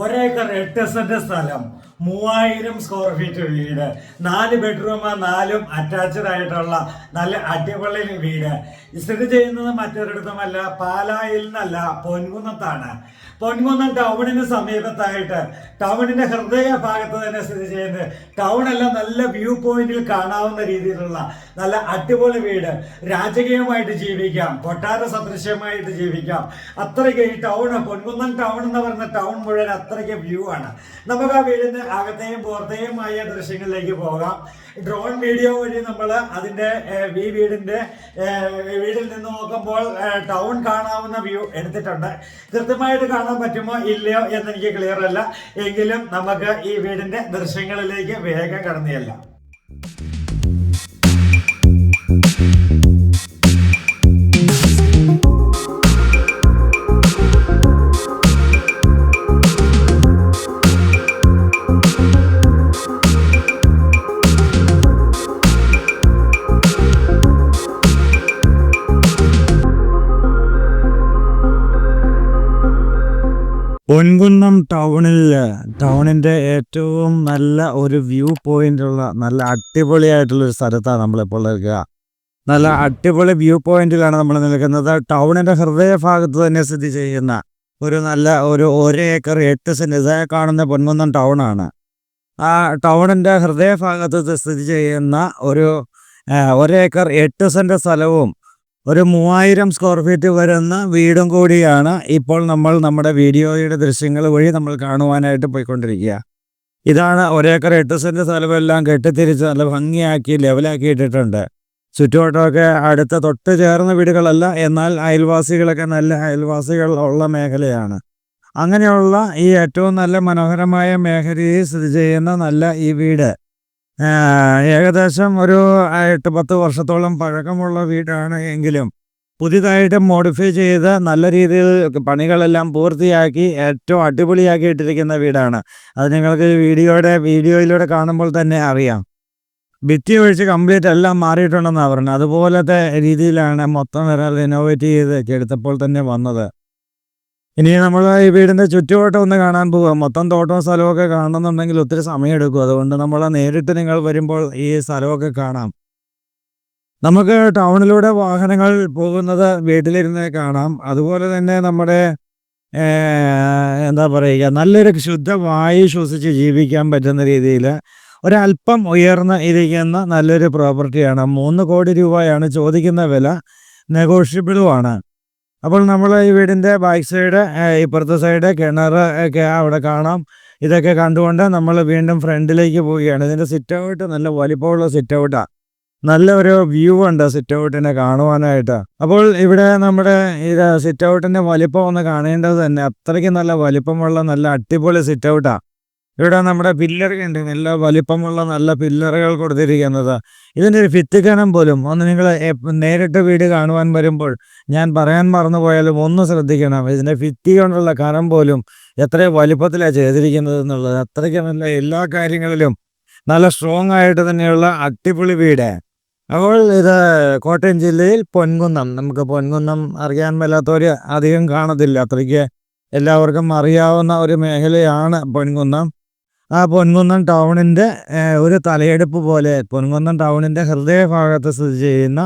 ഒരേക്കർ എട്ട് സെന്റ് സ്ഥലം മൂവായിരം സ്ക്വയർ ഫീറ്റ് വീട് നാല് ബെഡ്റൂം നാലും അറ്റാച്ച്ഡ് ആയിട്ടുള്ള നല്ല അടിപൊളി വീട്. സ്ഥിതി ചെയ്യുന്നത് മറ്റൊരിടത്തുമല്ല പാലായിൽ നിന്നല്ല പൊൻകുന്നത്താണ്. പൊൻകുന്നം ടൗണിന് സമീപത്തായിട്ട്. ടൗണിന്റെ ഹൃദയ ഭാഗത്ത് തന്നെ സ്ഥിതി ചെയ്യുന്നത് ടൗൺ എല്ലാം നല്ല വ്യൂ പോയിന്റിൽ കാണാവുന്ന രീതിയിലുള്ള നല്ല അടിപൊളി വീട്. രാജകീയമായിട്ട് ജീവിക്കാം. കൊട്ടാര സദൃശ്യമായിട്ട് ജീവിക്കാം. അത്രയ്ക്ക് ഈ ടൗൺ പൊൻകുന്നം ടൗൺ എന്ന് പറയുന്ന ടൗൺ മുഴുവൻ അത്രയ്ക്ക് വ്യൂ ആണ്. നമുക്ക് ആ വീടിന്റെ അകത്തെയും പുറത്തെയുമായ ദൃശ്യങ്ങളിലേക്ക് പോകാം. ഡ്രോൺ വീഡിയോ വഴി നമ്മൾ അതിന്റെ ഏഹ്, ഈ വീടിന്റെ വീടിൽ നിന്ന് നോക്കുമ്പോൾ ടൗൺ കാണാവുന്ന വ്യൂ എടുത്തിട്ടുണ്ട്. കൃത്യമായിട്ട് കാണാൻ പറ്റുമോ ഇല്ലയോ എന്ന് എനിക്ക് ക്ലിയർ അല്ല. എങ്കിലും നമുക്ക് ഈ വീടിന്റെ ദൃശ്യങ്ങളിലേക്ക് വേഗം കടന്നു ചെല്ലാം. പൊൻകുന്നം ടൗണിൽ ടൗണിന്റെ ഏറ്റവും നല്ല ഒരു വ്യൂ പോയിന്റ് ഉള്ള നല്ല അടിപൊളിയായിട്ടുള്ള ഒരു സ്ഥലത്താണ് നമ്മളിപ്പോൾ നിൽക്കുക. നല്ല അടിപൊളി വ്യൂ പോയിന്റിലാണ് നമ്മൾ നിൽക്കുന്നത്. ടൗണിന്റെ ഹൃദയഭാഗത്ത് തന്നെ സ്ഥിതി ചെയ്യുന്ന ഒരു നല്ല ഒരു ഒരു ഏക്കർ എട്ട് സെന്റ് ഇതേ കാണുന്ന പൊൻകുന്നം ടൗണാണ് ആ ടൗണിന്റെ ഹൃദയഭാഗത്ത് സ്ഥിതി ചെയ്യുന്ന ഒരു ഒരേക്കർ എട്ട് സെന്റ് സ്ഥലവും ഒരു മൂവായിരം സ്ക്വയർ ഫീറ്റ് വരുന്ന വീടും കൂടിയാണ് ഇപ്പോൾ നമ്മൾ നമ്മുടെ വീഡിയോയുടെ ദൃശ്യങ്ങൾ വഴി നമ്മൾ കാണുവാനായിട്ട് പോയിക്കൊണ്ടിരിക്കുക. ഇതാണ് ഒരേക്കർ എട്ട് സെന്റ് സ്ഥലമെല്ലാം കെട്ടിത്തിരിച്ച് നല്ല ഭംഗിയാക്കി ലെവലാക്കി ഇട്ടിട്ടുണ്ട്. ചുറ്റുവട്ടമൊക്കെ അടുത്ത തൊട്ട് ചേർന്ന വീടുകളല്ല എന്നാൽ അയൽവാസികളൊക്കെ നല്ല അയൽവാസികൾ ഉള്ള മേഖലയാണ്. അങ്ങനെയുള്ള ഈ ഏറ്റവും നല്ല മനോഹരമായ മേഖലയിൽ സ്ഥിതി ചെയ്യുന്ന നല്ല ഈ വീട്. ഏകദേശം ഒരു എട്ട് പത്ത് വർഷത്തോളം പഴക്കമുള്ള വീടാണ് എങ്കിലും പുതിയതായിട്ട് മോഡിഫൈ ചെയ്ത് നല്ല രീതിയിൽ പണികളെല്ലാം പൂർത്തിയാക്കി ഏറ്റവും അടിപൊളിയാക്കി ഇട്ടിരിക്കുന്ന വീടാണ്. അത് നിങ്ങൾക്ക് വീഡിയോയുടെ വീഡിയോയിലൂടെ കാണുമ്പോൾ തന്നെ അറിയാം. ഭിത്തി ഒഴിച്ച് കംപ്ലീറ്റ് എല്ലാം മാറിയിട്ടുണ്ടെന്നാണ് പറഞ്ഞത്. അതുപോലത്തെ രീതിയിലാണ് മൊത്തം റിനോവേറ്റ് ചെയ്ത് എടുത്തപ്പോൾ തന്നെ വന്നത്. ഇനി നമ്മൾ ഈ വീടിന്റെ ചുറ്റുവട്ടം ഒന്ന് കാണാൻ പോവാം. മൊത്തം തോട്ടവും സ്ഥലമൊക്കെ കാണണമെന്നുണ്ടെങ്കിൽ ഒത്തിരി സമയമെടുക്കും അതുകൊണ്ട് നമ്മൾ നേരിട്ട് നിങ്ങൾ വരുമ്പോൾ ഈ സ്ഥലമൊക്കെ കാണാം. നമുക്ക് ടൗണിലൂടെ വാഹനങ്ങൾ പോകുന്നത് വീട്ടിലിരുന്ന് കാണാം. അതുപോലെ തന്നെ നമ്മുടെ എന്താ പറയുക നല്ലൊരു ശുദ്ധവായു ശ്വസിച്ച് ജീവിക്കാൻ പറ്റുന്ന രീതിയിൽ ഒരല്പം ഉയർന്ന് ഇരിക്കുന്ന നല്ലൊരു പ്രോപ്പർട്ടിയാണ്. മൂന്ന് കോടി രൂപയാണ് ചോദിക്കുന്ന വില. നെഗോഷ്യബിളുമാണ് അപ്പോൾ നമ്മൾ ഈ വീടിന്റെ ബാക്ക് സൈഡ് ഇപ്പുറത്തെ സൈഡ് കിണർ ഒക്കെ അവിടെ കാണാം. ഇതൊക്കെ കണ്ടുകൊണ്ട് നമ്മൾ വീണ്ടും ഫ്രണ്ടിലേക്ക് പോവുകയാണ്. ഇതിന്റെ സിറ്റ് ഔട്ട് നല്ല വലിപ്പമുള്ള സിറ്റ് ഔട്ടാണ് നല്ല ഒരു വ്യൂ ഉണ്ട് സിറ്റ് ഔട്ടിനെ കാണുവാനായിട്ട്. അപ്പോൾ ഇവിടെ നമ്മുടെ ഇത് സിറ്റ് ഔട്ടിന്റെ വലിപ്പം ഒന്ന് കാണേണ്ടത് തന്നെ. അത്രയ്ക്ക് നല്ല വലിപ്പമുള്ള നല്ല അടിപൊളി സിറ്റ് ഔട്ടാണ് ഇവിടെ നമ്മുടെ പില്ലർ ഉണ്ട് നല്ല വലിപ്പമുള്ള നല്ല പില്ലറുകൾ കൊടുത്തിരിക്കുന്നത്. ഇതിന്റെ ഒരു ഭിത്തിക്കനം പോലും ഒന്ന് നിങ്ങൾ നേരിട്ട് വീട് കാണുവാൻ വരുമ്പോൾ ഞാൻ പറയാൻ മറന്നു പോയാലും ഒന്ന് ശ്രദ്ധിക്കണം. ഇതിന്റെ ഭിത്തി കൊണ്ടുള്ള കനം പോലും എത്ര വലിപ്പത്തിലാണ് ചെയ്തിരിക്കുന്നത് എന്നുള്ളത്. അത്രയ്ക്ക് നല്ല എല്ലാ കാര്യങ്ങളിലും നല്ല സ്ട്രോങ് ആയിട്ട് തന്നെയുള്ള അടിപൊളി വീട്. അപ്പോൾ ഇത് കോട്ടയം ജില്ലയിൽ പൊൻകുന്നം. നമുക്ക് പൊൻകുന്നം അറിയാൻ മേലാത്തവർ അധികം കാണത്തില്ല. അത്രയ്ക്ക് എല്ലാവർക്കും അറിയാവുന്ന ഒരു മേഖലയാണ് പൊൻകുന്നം. ആ പൊൻകുന്നം ടൗണിന്റെ ഒരു തലയെടുപ്പ് പോലെ പൊൻകുന്നം ടൗണിന്റെ ഹൃദയഭാഗത്ത് സ്ഥിതി ചെയ്യുന്ന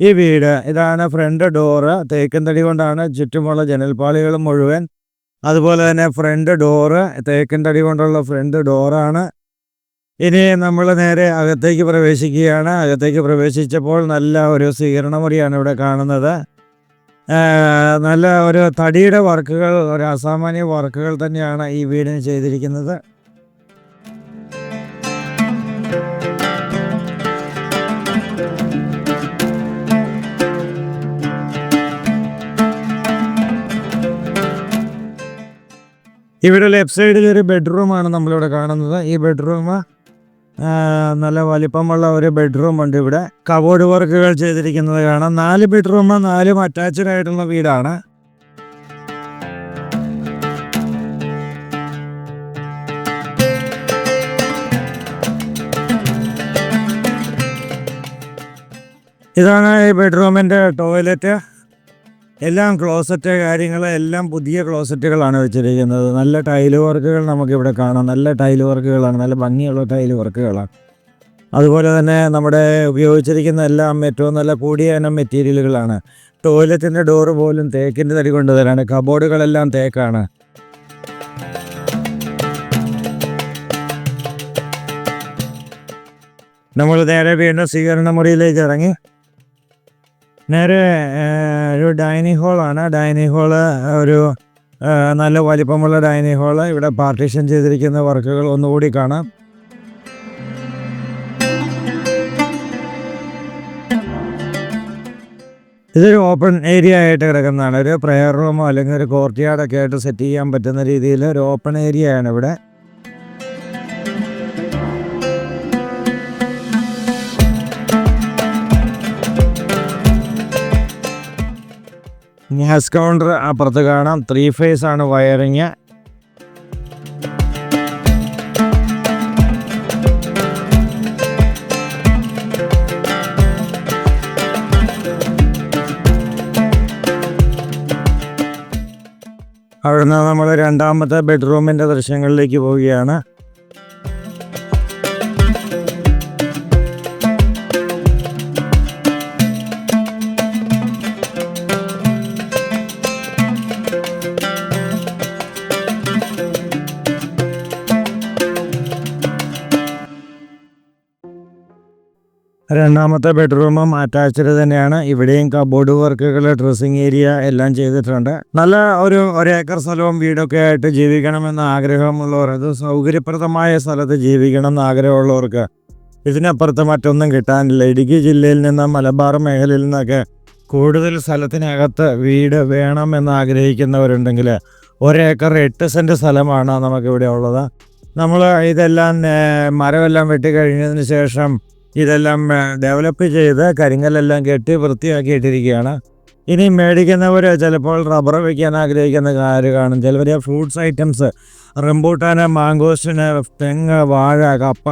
ഈ വീട്. ഇതാണ് ഫ്രണ്ട് ഡോറ്. തേക്കൻ തടി കൊണ്ടാണ് ചുറ്റുമുള്ള ജനൽപ്പാളികൾ മുഴുവൻ. അതുപോലെ തന്നെ ഫ്രണ്ട് ഡോറ്. തേക്കൻ തടി കൊണ്ടുള്ള ഫ്രണ്ട് ഡോറാണ്. ഇനി നമ്മൾ നേരെ അകത്തേക്ക് പ്രവേശിക്കുകയാണ്. അകത്തേക്ക് പ്രവേശിച്ചപ്പോൾ നല്ല ഒരു സ്വീകരണമുറിയാണ് ഇവിടെ കാണുന്നത്. നല്ല ഒരു തടിയുടെ വർക്കുകൾ ഒരു അസാമാന്യ വർക്കുകൾ തന്നെയാണ് ഈ വീടിന് ചെയ്തിരിക്കുന്നത്. ഇവിടെ ലെഫ്റ്റ് സൈഡിൽ ഒരു ബെഡ്റൂമാണ് നമ്മളിവിടെ കാണുന്നത്. ഈ ബെഡ്റൂം നല്ല വലിപ്പമുള്ള ഒരു ബെഡ്റൂം ഉണ്ട് ഇവിടെ. കബോർഡ് വർക്കുകൾ ചെയ്തിരിക്കുന്നത് കാണാം. നാല് ബെഡ്റൂം നാലും അറ്റാച്ച്ഡ് ആയിട്ടുള്ള വീടാണ്. ഇതാണ് ഈ ബെഡ്റൂമിന്റെ ടോയ്ലറ്റ് എല്ലാം ക്ലോസറ്റ് കാര്യങ്ങൾ എല്ലാം പുതിയ ക്ലോസറ്റുകളാണ് വെച്ചിരിക്കുന്നത്. നല്ല ടൈൽ വർക്കുകൾ നമുക്കിവിടെ കാണാം. നല്ല ടൈൽ വർക്കുകളാണ് നല്ല ഭംഗിയുള്ള ടൈൽ വർക്കുകളാണ് അതുപോലെ തന്നെ നമ്മുടെ ഉപയോഗിച്ചിരിക്കുന്ന എല്ലാം ഏറ്റവും നല്ല കൂടിയ ഇനം മെറ്റീരിയലുകളാണ്. ടോയ്ലറ്റിന്റെ ഡോറ് പോലും തേക്കിന്റെ തടി കൊണ്ട് തരാണ് കബോർഡുകളെല്ലാം തേക്കാണ്. നമ്മൾ നേരെ വീണ്ടും സ്വീകരണ മുറിയിലേക്ക് ഇറങ്ങി. നേരെ ഒരു ഡൈനിങ് ഹാളാണ്. ഡൈനിങ് ഹാൾ ഒരു നല്ല വലിപ്പമുള്ള ഡൈനിങ് ഹാൾ. ഇവിടെ പാർട്ടീഷൻ ചെയ്തിരിക്കുന്ന വർക്കുകൾ ഒന്നുകൂടി കാണാം. ഇതൊരു ഓപ്പൺ ഏരിയ ആയിട്ട് കിടക്കുന്നതാണ്. ഒരു പ്രെയർ റൂമോ അല്ലെങ്കിൽ ഒരു കോർട്ട് യാർഡൊക്കെ ആയിട്ട് സെറ്റ് ചെയ്യാൻ പറ്റുന്ന രീതിയിൽ ഒരു ഓപ്പൺ ഏരിയ ആണ് ഗ്യാസ് കൗണ്ടർ അപ്പുറത്ത് കാണാം. ത്രീ ഫേസ് ആണ് വയറിങ് അവിടുന്ന് നമ്മൾ രണ്ടാമത്തെ ബെഡ്റൂമിന്റെ ദൃശ്യങ്ങളിലേക്ക് പോവുകയാണ്. രണ്ടാമത്തെ ബെഡ്റൂമും അറ്റാച്ച്ഡ് തന്നെയാണ്. ഇവിടെയും കബോർഡ് വർക്കുകൾ ഡ്രസ്സിങ് ഏരിയ എല്ലാം ചെയ്തിട്ടുണ്ട്. നല്ല ഒരു ഒരേക്കർ സ്ഥലവും വീടൊക്കെ ആയിട്ട് ജീവിക്കണമെന്ന് ആഗ്രഹമുള്ളവർ അത് സൗകര്യപ്രദമായ സ്ഥലത്ത് ജീവിക്കണം എന്ന് ആഗ്രഹമുള്ളവർക്ക്. ഇതിനപ്പുറത്ത് മറ്റൊന്നും കിട്ടാനില്ല. ഇടുക്കി ജില്ലയിൽ നിന്ന് മലബാർ മേഖലയിൽ നിന്നൊക്കെ കൂടുതൽ സ്ഥലത്തിനകത്ത് വീട് വേണമെന്ന് ആഗ്രഹിക്കുന്നവരുണ്ടെങ്കിൽ ഒരേക്കർ എട്ട് സെന്റ് സ്ഥലമാണ് നമുക്കിവിടെ ഉള്ളത്. നമ്മൾ ഇതെല്ലാം മരമെല്ലാം വെട്ടി കഴിഞ്ഞതിന് ശേഷം ഇതെല്ലാം ഡെവലപ്പ് ചെയ്ത് കരിങ്കല്ലെല്ലാം കെട്ടി വൃത്തിയാക്കി ഇട്ടിരിക്കുകയാണ് ഇനി മേടിക്കുന്നവർ ചിലപ്പോൾ റബ്ബർ വയ്ക്കാൻ ആഗ്രഹിക്കുന്ന കാര്യം കാണും. ചിലവർ ഫ്രൂട്ട്സ് ഐറ്റംസ് റംബൂട്ടാന് മാങ്കോസ്റ്റിന് തെങ്ങ് വാഴ കപ്പ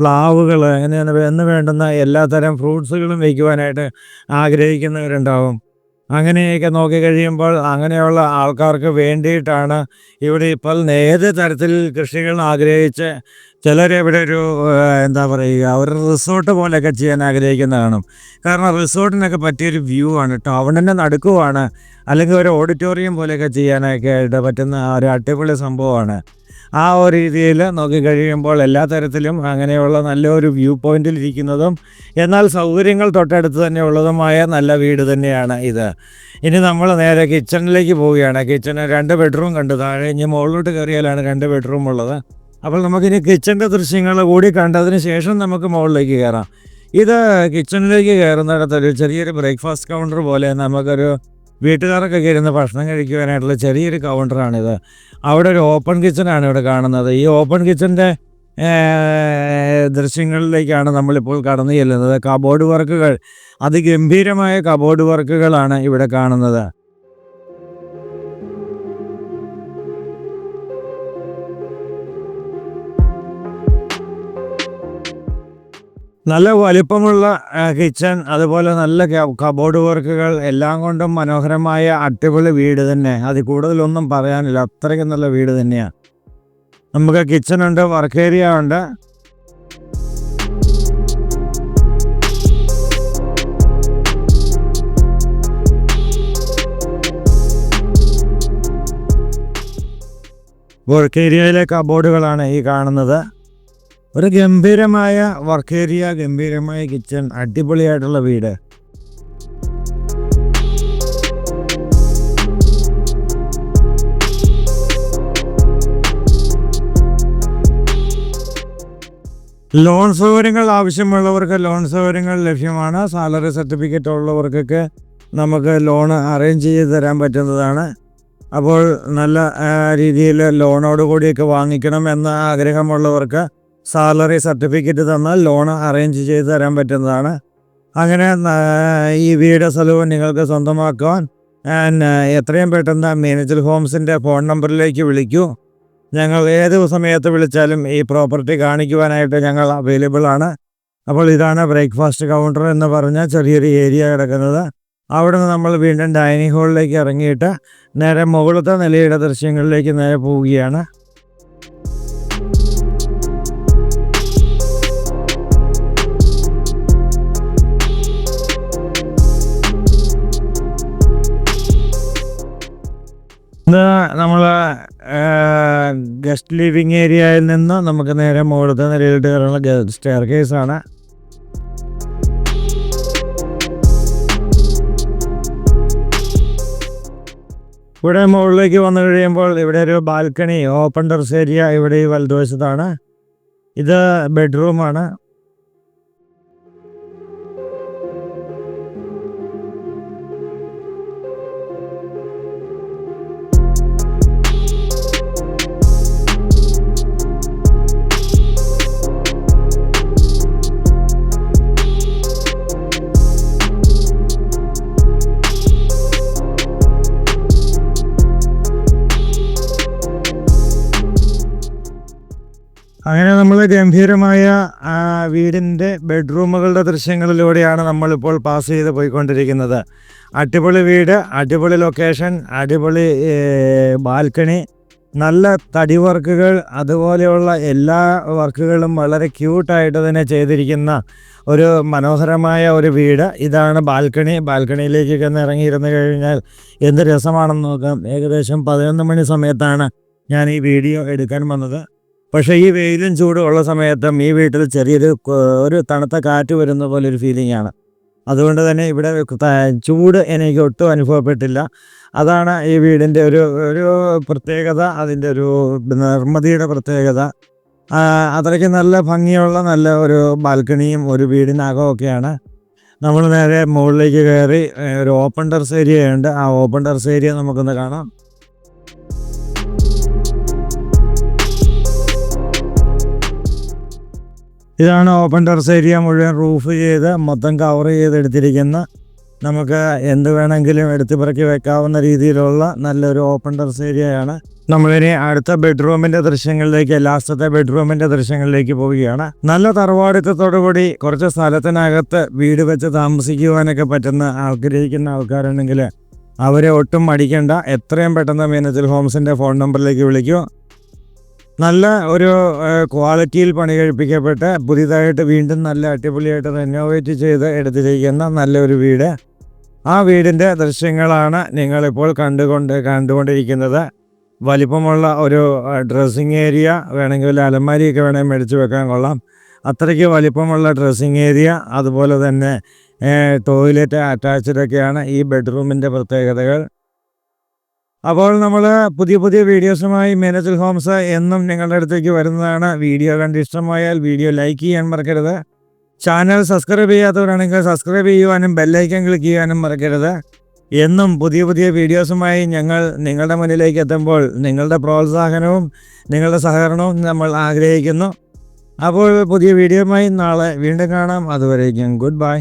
പ്ലാവുകൾ അങ്ങനെ എന്ന് വേണ്ടുന്ന എല്ലാത്തരം ഫ്രൂട്ട്സുകളും വയ്ക്കുവാനായിട്ട് ആഗ്രഹിക്കുന്നവരുണ്ടാവും. അങ്ങനെയൊക്കെ നോക്കി കഴിയുമ്പോൾ അങ്ങനെയുള്ള ആൾക്കാർക്ക് വേണ്ടിയിട്ടാണ് ഇവിടെ ഇപ്പോൾ ഏത് തരത്തിൽ കൃഷികൾ ആഗ്രഹിച്ച് ചിലർ ഇവിടെ ഒരു എന്താ പറയുക ഒരു റിസോർട്ട് പോലെയൊക്കെ ചെയ്യാൻ ആഗ്രഹിക്കുന്ന കാണും. കാരണം റിസോർട്ടിനൊക്കെ പറ്റിയൊരു വ്യൂ ആണ് ടൗണിന്റെ നടക്കുവാണ്. അല്ലെങ്കിൽ ഒരു ഓഡിറ്റോറിയം പോലെയൊക്കെ ചെയ്യാനൊക്കെ ആയിട്ട് പറ്റുന്ന ഒരു അടിപൊളി സംഭവമാണ്. ആ ഒരു രീതിയിൽ നോക്കിക്കഴിയുമ്പോൾ എല്ലാ തരത്തിലും അങ്ങനെയുള്ള നല്ലൊരു വ്യൂ പോയിന്റിൽ ഇരിക്കുന്നതും എന്നാൽ സൗകര്യങ്ങൾ തൊട്ടടുത്ത് തന്നെ ഉള്ളതുമായ നല്ല വീട് തന്നെയാണ് ഇത്. ഇനി നമ്മൾ നേരെ കിച്ചണിലേക്ക് പോവുകയാണ്. കിച്ചണ് രണ്ട് ബെഡ്റൂം കണ്ടു. താഴെ ഇനി മുകളിലോട്ട് കയറിയാലാണ് രണ്ട് ബെഡ്റൂം ഉള്ളത്. അപ്പോൾ നമുക്കിനി കിച്ചന്റെ ദൃശ്യങ്ങൾ കൂടി കണ്ടതിന് ശേഷം നമുക്ക് മുകളിലേക്ക് കയറാം. ഇത് കിച്ചണിലേക്ക് കയറുന്നിടത്ത് ഒരു ചെറിയൊരു ബ്രേക്ക്ഫാസ്റ്റ് കൗണ്ടർ പോലെ നമുക്കൊരു വീട്ടുകാരൊക്കെ ഇരുന്ന് ഭക്ഷണം കഴിക്കുവാനായിട്ടുള്ള ചെറിയൊരു കൗണ്ടറാണിത്. അവിടെ ഒരു ഓപ്പൺ കിച്ചണാണ് ഇവിടെ കാണുന്നത്. ഈ ഓപ്പൺ കിച്ചന്റെ ദൃശ്യങ്ങളിലേക്കാണ് നമ്മളിപ്പോൾ കടന്നു ചെല്ലുന്നത്. കബോർഡ് വർക്കുകൾ അതിഗംഭീരമായ കബോർഡ് വർക്കുകളാണ് ഇവിടെ കാണുന്നത്. നല്ല വലിപ്പമുള്ള കിച്ചൺ അതുപോലെ നല്ല കബോർഡ് വർക്കുകൾ എല്ലാം കൊണ്ടും മനോഹരമായ അടിപൊളി വീട് തന്നെ. അതിൽ കൂടുതലൊന്നും പറയാനില്ല. അത്രയ്ക്കും നല്ല വീട് തന്നെയാണ് നമുക്ക് കിച്ചൺ ഉണ്ട് വർക്ക് ഏരിയ ഉണ്ട്. വർക്ക് ഏരിയയിലെ കബോർഡുകളാണ് ഈ കാണുന്നത്. ഒരു ഗംഭീരമായ വർക്ക് ഏരിയ ഗംഭീരമായ കിച്ചൺ അടിപൊളിയായിട്ടുള്ള വീട്. ലോൺ സൗകര്യങ്ങൾ ആവശ്യമുള്ളവർക്ക് ലോൺ സൗകര്യങ്ങൾ ലഭ്യമാണ്. സാലറി സർട്ടിഫിക്കറ്റ് ഉള്ളവർക്കൊക്കെ നമുക്ക് ലോൺ അറേഞ്ച് ചെയ്ത് തരാൻ പറ്റുന്നതാണ്. അപ്പോൾ നല്ല രീതിയിൽ ലോണോട് കൂടിയൊക്കെ വാങ്ങിക്കണം എന്ന ആഗ്രഹമുള്ളവർക്ക് സാലറി സർട്ടിഫിക്കറ്റ് തന്നാൽ ലോൺ അറേഞ്ച് ചെയ്ത് തരാൻ പറ്റുന്നതാണ്. അങ്ങനെ ഈ വീട് സ്ഥലവും നിങ്ങൾക്ക് സ്വന്തമാക്കുവാൻ എത്രയും പെട്ടെന്ന് മീനച്ചൽ ഹോംസിന്റെ ഫോൺ നമ്പറിലേക്ക് വിളിക്കൂ. ഞങ്ങൾ ഏത് സമയത്ത് വിളിച്ചാലും ഈ പ്രോപ്പർട്ടി കാണിക്കുവാനായിട്ട് ഞങ്ങൾ അവൈലബിൾ ആണ്. അപ്പോൾ ഇതാണ് ബ്രേക്ക്ഫാസ്റ്റ് കൗണ്ടർ എന്ന് പറഞ്ഞ ചെറിയൊരു ഏരിയ കിടക്കുന്നത്. അവിടെ നിന്ന് നമ്മൾ വീണ്ടും ഡൈനിങ് ഹാളിലേക്ക് ഇറങ്ങിയിട്ട് നേരെ മുകളിലത്തെ നിലയുടെ ദൃശ്യങ്ങളിലേക്ക് നേരെ പോവുകയാണ്. ഇത് നമ്മൾ ഗസ്റ്റ് ലിവിങ് ഏരിയയിൽ നിന്ന് നമുക്ക് നേരെ മുകളിലത്തെ നിലയിലോട്ട് കയറാനുള്ള സ്റ്റെയർ കേസാണ് ഇവിടെ മുകളിലേക്ക് വന്നു കഴിയുമ്പോൾ ഇവിടെ ഒരു ബാൽക്കണി ഓപ്പൺ ടെറസ് ഏരിയ ഇവിടെ ഈ വലതുവശത്താണ്. ഇത് ബെഡ്റൂമാണ്. നമ്മൾ ഗംഭീരമായ ആ, വീടിന്റെ ബെഡ്റൂമുകളുടെ ദൃശ്യങ്ങളിലൂടെയാണ് നമ്മളിപ്പോൾ പാസ് ചെയ്ത് പോയിക്കൊണ്ടിരിക്കുന്നത്. അടിപൊളി വീട് അടിപൊളി ലൊക്കേഷൻ അടിപൊളി ബാൽക്കണി നല്ല തടി വർക്കുകൾ അതുപോലെയുള്ള എല്ലാ വർക്കുകളും വളരെ ക്യൂട്ടായിട്ട് തന്നെ ചെയ്തിരിക്കുന്ന ഒരു മനോഹരമായ ഒരു വീട്. ഇതാണ് ബാൽക്കണി. ബാൽക്കണിയിലേക്കൊക്കെ ഒന്ന് ഇറങ്ങിയിരുന്നു കഴിഞ്ഞാൽ എന്ത് രസമാണെന്ന് നോക്കാം. ഏകദേശം പതിനൊന്ന് മണി സമയത്താണ് ഞാൻ ഈ വീഡിയോ എടുക്കാൻ വന്നത്. പക്ഷേ ഈ വെയിലും ചൂടും ഉള്ള സമയത്തും ഈ വീട്ടിൽ ചെറിയൊരു ഒരു തണുത്ത കാറ്റ് വരുന്ന പോലെ ഒരു ഫീലിംഗ് ആണ്. അതുകൊണ്ട് തന്നെ ഇവിടെ ചൂട് എനിക്ക് ഒട്ടും അനുഭവപ്പെട്ടില്ല. അതാണ് ഈ വീടിന്റെ ഒരു ഒരു പ്രത്യേകത അതിന്റെ ഒരു നിർമ്മതിയുടെ പ്രത്യേകത. അത്രയ്ക്ക് നല്ല ഭംഗിയുള്ള നല്ല ഒരു ബാൽക്കണിയും ഒരു വീടിനകമൊക്കെയാണ്. നമ്മൾ നേരെ മുകളിലേക്ക് കയറി ഒരു ഓപ്പൺ ടെറസ് ഏരിയ ഉണ്ട്. ആ ഓപ്പൺ ടെറസ് ഏരിയ നമുക്കൊന്ന് കാണാം. ഇതാണ് ഓപ്പൺ ടെറസ് ഏരിയ മുഴുവൻ റൂഫ് ചെയ്ത് മൊത്തം കവർ ചെയ്തെടുത്തിരിക്കുന്ന നമുക്ക് എന്ത് വേണമെങ്കിലും എടുത്തു പിറക്കി വെക്കാവുന്ന രീതിയിലുള്ള നല്ലൊരു ഓപ്പൺ ടെറസ് ഏരിയയാണ് നമ്മളിനി അടുത്ത ബെഡ്റൂമിന്റെ ദൃശ്യങ്ങളിലേക്ക് ലാസ്റ്റത്തെ ബെഡ്റൂമിന്റെ ദൃശ്യങ്ങളിലേക്ക് പോവുകയാണ്. നല്ല തറവാടിത്തത്തോടുകൂടി കുറച്ച് സ്ഥലത്തിനകത്ത് വീട് വെച്ച് താമസിക്കുവാനൊക്കെ പറ്റുന്ന ആഗ്രഹിക്കുന്ന ആൾക്കാരുണ്ടെങ്കിൽ അവരെ ഒട്ടും മടിക്കേണ്ട. എത്രയും പെട്ടെന്ന് മീനത്തിൽ ഹോംസിന്റെ ഫോൺ നമ്പറിലേക്ക് വിളിക്കൂ. നല്ല ഒരു ക്വാളിറ്റിയിൽ പണി കഴിപ്പിക്കപ്പെട്ട് പുതിയതായിട്ട് വീണ്ടും നല്ല അടിപൊളിയായിട്ട് റെനോവേറ്റ് ചെയ്ത് എടുത്തിരിക്കുന്ന നല്ലൊരു വീട്. ആ വീടിന്റെ ദൃശ്യങ്ങളാണ് നിങ്ങളിപ്പോൾ കണ്ടുകൊണ്ട് കണ്ടുകൊണ്ടിരിക്കുന്നത്. വലിപ്പമുള്ള ഒരു ഡ്രസ്സിങ് ഏരിയ വേണമെങ്കിൽ അലമാരിയൊക്കെ വേണമെങ്കിൽ മേടിച്ച് വെക്കാൻ കൊള്ളാം. അത്രയ്ക്ക് വലിപ്പമുള്ള ഡ്രസ്സിങ് ഏരിയ അതുപോലെ തന്നെ ടോയ്ലറ്റ് അറ്റാച്ച്ഡൊക്കെയാണ് ഈ ബെഡ്റൂമിന്റെ പ്രത്യേകതകൾ. അപ്പോൾ നമ്മൾ പുതിയ പുതിയ വീഡിയോസുമായി മേനച്ചൽ ഹോംസ് എന്നും നിങ്ങളുടെ അടുത്തേക്ക് വരുന്നതാണ്. വീഡിയോ കണ്ട് ഇഷ്ടമായാൽ വീഡിയോ ലൈക്ക് ചെയ്യാൻ മറക്കരുത്. ചാനൽ സബ്സ്ക്രൈബ് ചെയ്യാത്തവരാണെങ്കിൽ സബ്സ്ക്രൈബ് ചെയ്യുവാനും ബെല്ലൈക്കൻ ക്ലിക്ക് ചെയ്യാനും മറക്കരുത്. എന്നും പുതിയ പുതിയ വീഡിയോസുമായി ഞങ്ങൾ നിങ്ങളുടെ മുന്നിലേക്ക് എത്തുമ്പോൾ നിങ്ങളുടെ പ്രോത്സാഹനവും നിങ്ങളുടെ സഹകരണവും നമ്മൾ ആഗ്രഹിക്കുന്നു. അപ്പോൾ പുതിയ വീഡിയോയുമായി നാളെ വീണ്ടും കാണാം. അതുവരേക്കും ഗുഡ് ബൈ.